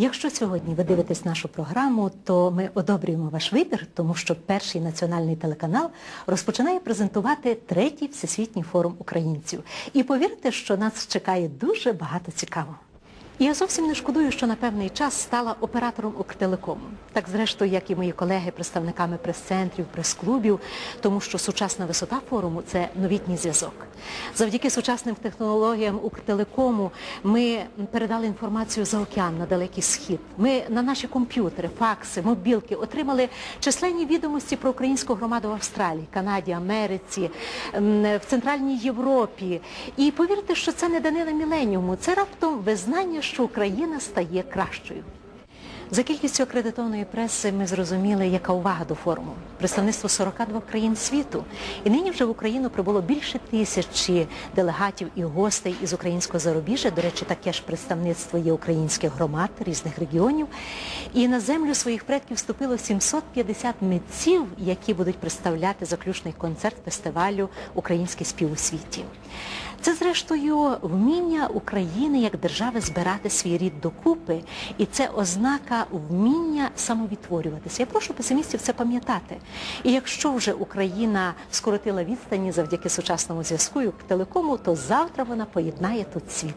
Якщо сьогодні ви дивитесь нашу програму, то ми одобрюємо ваш вибір, тому що перший національний телеканал розпочинає презентувати третій всесвітній форум українців. І повірте, що нас чекає дуже багато цікавого. Я зовсім не шкодую, що на певний час стала оператором Укртелекому. Так зрештою, як і мої колеги, представниками прес-центрів, прес-клубів, тому що сучасна висота форуму це новітній зв'язок. Завдяки сучасним технологіям Укртелекому ми передали інформацію за океан на далекий схід. Ми на наші комп'ютери, факси, мобілки отримали численні відомості про українську громаду в Австралії, Канаді, Америці, в Центральній Європі. І повірте, що це не данина міленіуму, це раптом визнання, що Україна стає кращою. За кількістю акредитованої преси ми зрозуміли, яка увага до форуму. Представництво 42 країн світу. І нині вже в Україну прибуло більше тисячі делегатів і гостей із українського зарубіжжя. До речі, таке ж представництво є українських громад різних регіонів. І на землю своїх предків вступило 750 митців, які будуть представляти заключний концерт фестивалю Український спів у світі. Це, зрештою, вміння України як держави збирати свій рід докупи, і це ознака вміння самовідтворюватися. Я прошу песимістів це пам'ятати. І якщо вже Україна скоротила відстані завдяки сучасному зв'язку і телекому, то завтра вона поєднає тут світ.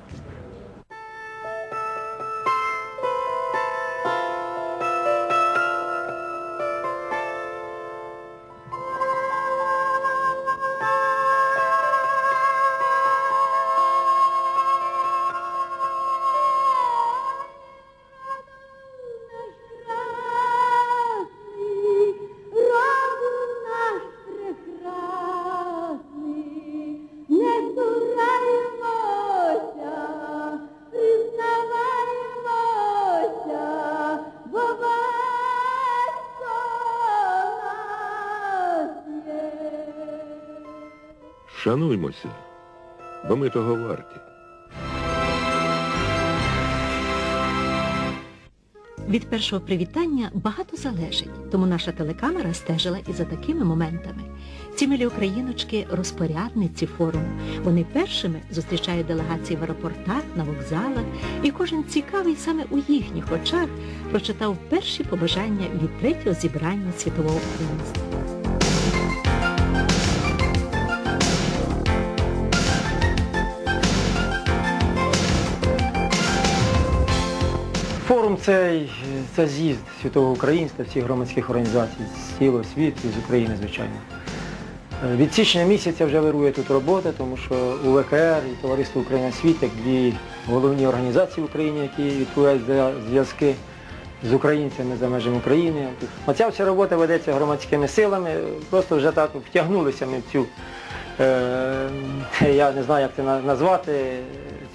Шануймося, бо ми того варті. Від першого привітання багато залежить, тому наша телекамера стежила і за такими моментами. Ці милі україночки розпорядниці форуму. Вони першими зустрічають делегації в аеропортах, на вокзалах, і кожен цікавий саме у їхніх очах прочитав перші побажання від третього зібрання світового українства. Форум цей це з'їзд світового українства, всіх громадських організацій з цілого світу, з України, звичайно. Е, Від січня місяця вже вирує тут робота, тому що УВКР і Товариство Україна Світ, як дві головні організації в Україні, які відповідають за зв'язки з українцями за межами України. Оця вся робота ведеться громадськими силами, просто вже так втягнулися ми в цю, е, я не знаю, як це назвати,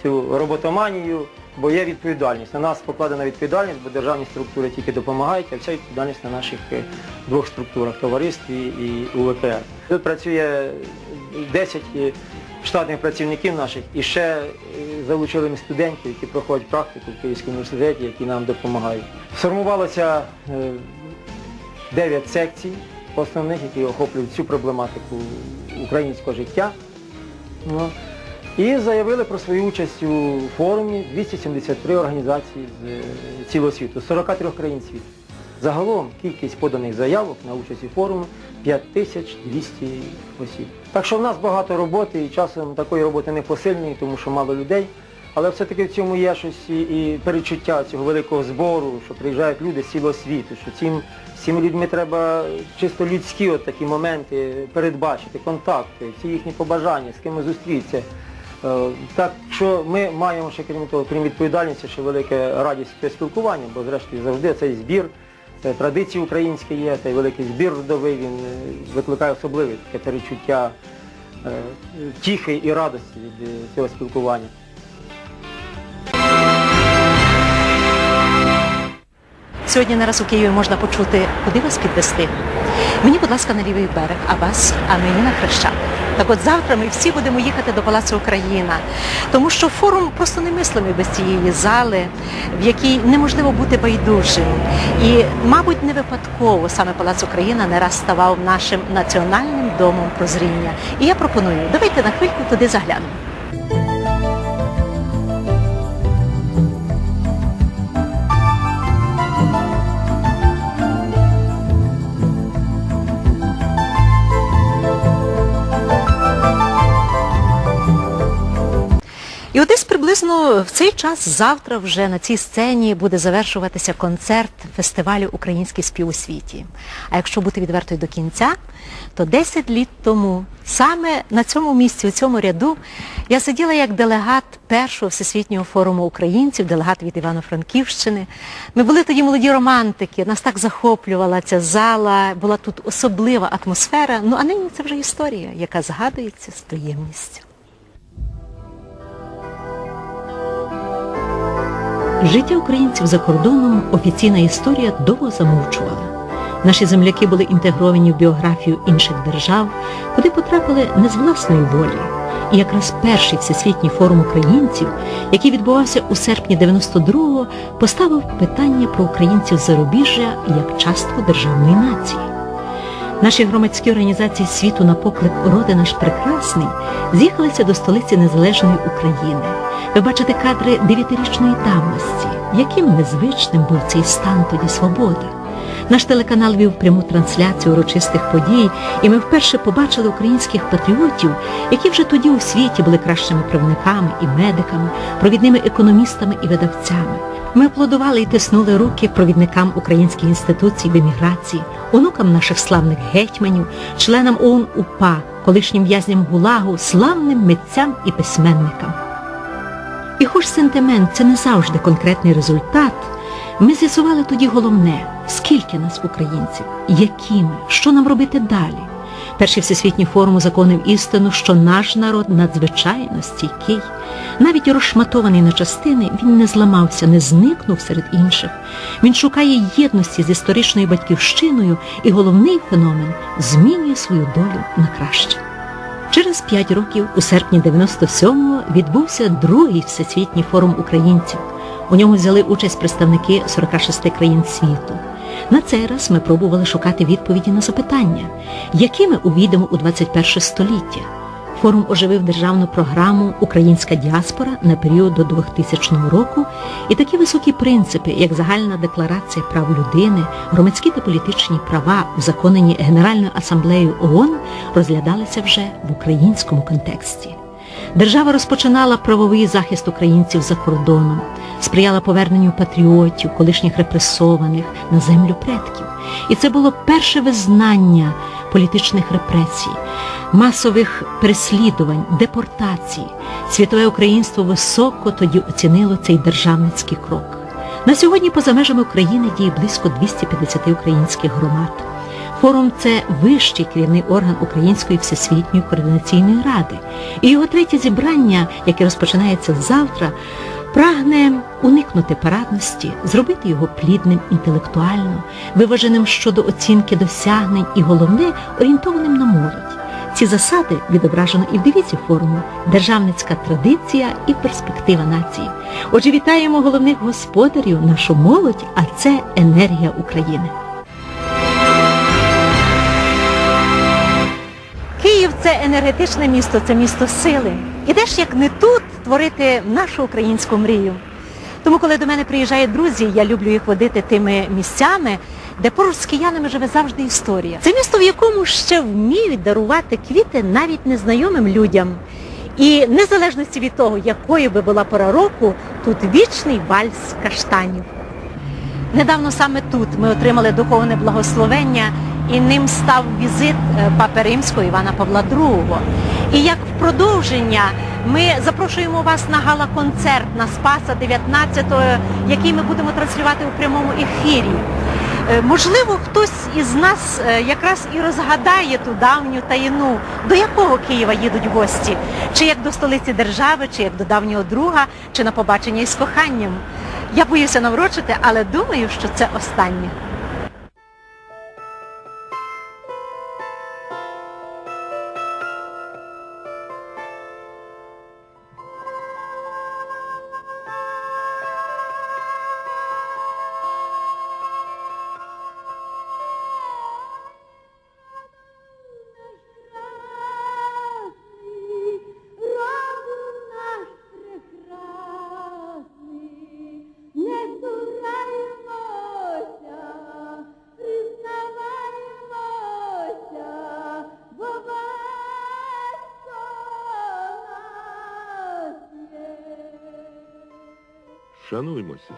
цю роботоманію, бо є відповідальність. На нас покладена відповідальність, бо державні структури тільки допомагають, а вся відповідальність на наших е, двох структурах товаристві і УВКР. Тут працює 10 штатних працівників наших і ще е, залучили ми студентів, які проходять практику в Київському університеті, які нам допомагають. Сформувалося е, 9 секцій основних, які охоплюють всю проблематику українського життя. І заявили про свою участь у форумі 273 організації з е, цілого світу, з 43 країн світу. Загалом кількість поданих заявок на участь у форумі 5200 осіб. Так що в нас багато роботи і часом такої роботи не посильної, тому що мало людей. Але все-таки в цьому є щось і, перечуття цього великого збору, що приїжджають люди з цілого світу, що цим, з цими людьми треба чисто людські от такі моменти передбачити, контакти, всі їхні побажання, з ким зустрітися. Е, Так що ми маємо ще крім того, крім відповідальності, ще велике радість спілкування, бо зрештою завжди цей збір, традиції українські є, цей великий збір родовий, він е, викликає особливе таке перечуття е, тіхи і радості від е, цього спілкування. Сьогодні нараз у Києві можна почути, куди вас підвести. Мені, будь ласка, на лівий берег, а вас, а мені на Хрещатик. Так от завтра ми всі будемо їхати до Палацу Україна, тому що форум просто немислимий без цієї зали, в якій неможливо бути байдужим. І, мабуть, не випадково саме Палац Україна не раз ставав нашим національним домом прозріння. І я пропоную, давайте на хвильку туди заглянемо. Приблизно в цей час завтра вже на цій сцені буде завершуватися концерт фестивалю Український спів у світі. А якщо бути відвертою до кінця, то 10 літ тому саме на цьому місці, у цьому ряду, я сиділа як делегат першого всесвітнього форуму українців, делегат від Івано-Франківщини. Ми були тоді молоді романтики, нас так захоплювала ця зала, була тут особлива атмосфера. Ну а нині це вже історія, яка згадується з приємністю. Життя українців за кордоном офіційна історія довго замовчувала. Наші земляки були інтегровані в біографію інших держав, куди потрапили не з власної волі. І якраз перший всесвітній форум українців, який відбувався у серпні 92-го, поставив питання про українців зарубіжжя як частку державної нації. Наші громадські організації світу на поклик «Роди наш прекрасний» з'їхалися до столиці Незалежної України. Ви бачите кадри дев'ятирічної давності, яким незвичним був цей стан тоді свободи. Наш телеканал вів пряму трансляцію урочистих подій, і ми вперше побачили українських патріотів, які вже тоді у світі були кращими правниками і медиками, провідними економістами і видавцями. Ми аплодували і тиснули руки провідникам українських інституцій в еміграції, онукам наших славних гетьманів, членам ОУН УПА, колишнім в'язням ГУЛАГу, славним митцям і письменникам. Хоч сентимент це не завжди конкретний результат, ми з'ясували тоді головне, скільки нас українців, які ми, що нам робити далі. Перший всесвітній форум узаконив істину, що наш народ надзвичайно стійкий. Навіть розшматований на частини, він не зламався, не зникнув серед інших. Він шукає єдності з історичною батьківщиною і головний феномен змінює свою долю на краще. Через п'ять років, у серпні 97-го, відбувся другий всесвітній форум українців. У ньому взяли участь представники 46 країн світу. На цей раз ми пробували шукати відповіді на запитання, якими увійдемо у 21 століття. Форум оживив державну програму Українська діаспора на період до 2000 року і такі високі принципи, як загальна декларація прав людини, громадські та політичні права, узаконені Генеральною асамблеєю ООН, розглядалися вже в українському контексті. Держава розпочинала правовий захист українців за кордоном, сприяла поверненню патріотів, колишніх репресованих на землю предків. І це було перше визнання політичних репресій, масових переслідувань, депортацій. Світове українство високо тоді оцінило цей державницький крок. На сьогодні поза межами України діє близько 250 українських громад. Форум це вищий керівний орган Української всесвітньої координаційної ради. І його третє зібрання, яке розпочинається завтра, прагне уникнути парадності, зробити його плідним інтелектуально, виваженим щодо оцінки досягнень і головне орієнтованим на молодь. Ці засади відображено і в девізі форуму Державницька традиція і перспектива нації. Отже, вітаємо головних господарів, нашу молодь, а це енергія України. Київ це енергетичне місто, це місто сили. І де ж як не тут творити нашу українську мрію. Тому, коли до мене приїжджають друзі, я люблю їх водити тими місцями, де поруч з киянами живе завжди історія. Це місто, в якому ще вміють дарувати квіти навіть незнайомим людям. І незалежності від того, якою би була пора року, тут вічний вальс каштанів. Недавно саме тут ми отримали духовне благословення і ним став візит е, Папи Римського Івана Павла II. І як в продовження ми запрошуємо вас на гала-концерт на Спаса 19-го, який ми будемо транслювати у прямому ефірі. Е, Можливо, хтось із нас е, якраз і розгадає ту давню таїну, до якого Києва їдуть гості, чи як до столиці держави, чи як до давнього друга, чи на побачення із коханням. Я боюся наврочити, але думаю, що це останнє. Шануймося,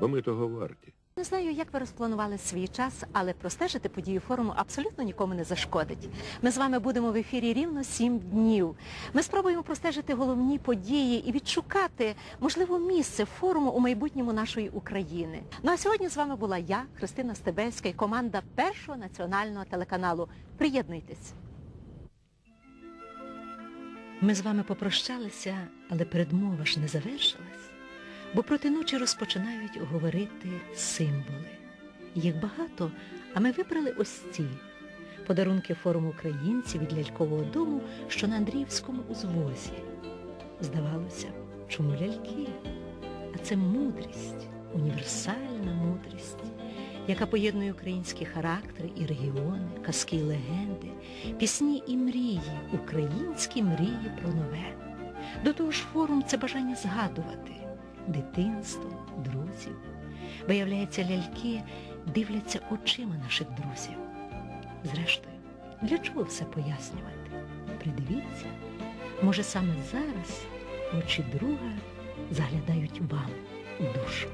бо ми того варті. Не знаю, як ви розпланували свій час, але простежити події форуму абсолютно нікому не зашкодить. Ми з вами будемо в ефірі рівно сім днів. Ми спробуємо простежити головні події і відшукати, можливо, місце форуму у майбутньому нашої України. Ну а сьогодні з вами була я, Христина Стебельська і команда Першого національного телеканалу. Приєднуйтесь. Ми з вами попрощалися, але передмова ж не завершилась. Бо проти ночі розпочинають говорити символи. Їх багато, а ми вибрали ось ці. Подарунки форуму українців від лялькового дому, що на Андріївському узвозі. Здавалося, чому ляльки? А це мудрість, універсальна мудрість, яка поєднує українські характери і регіони, казки і легенди, пісні і мрії, українські мрії про нове. До того ж форум це бажання згадувати дитинство, друзів. Виявляється, ляльки дивляться очима наших друзів. Зрештою, для чого все пояснювати? Придивіться, може саме зараз очі друга заглядають вам у душу.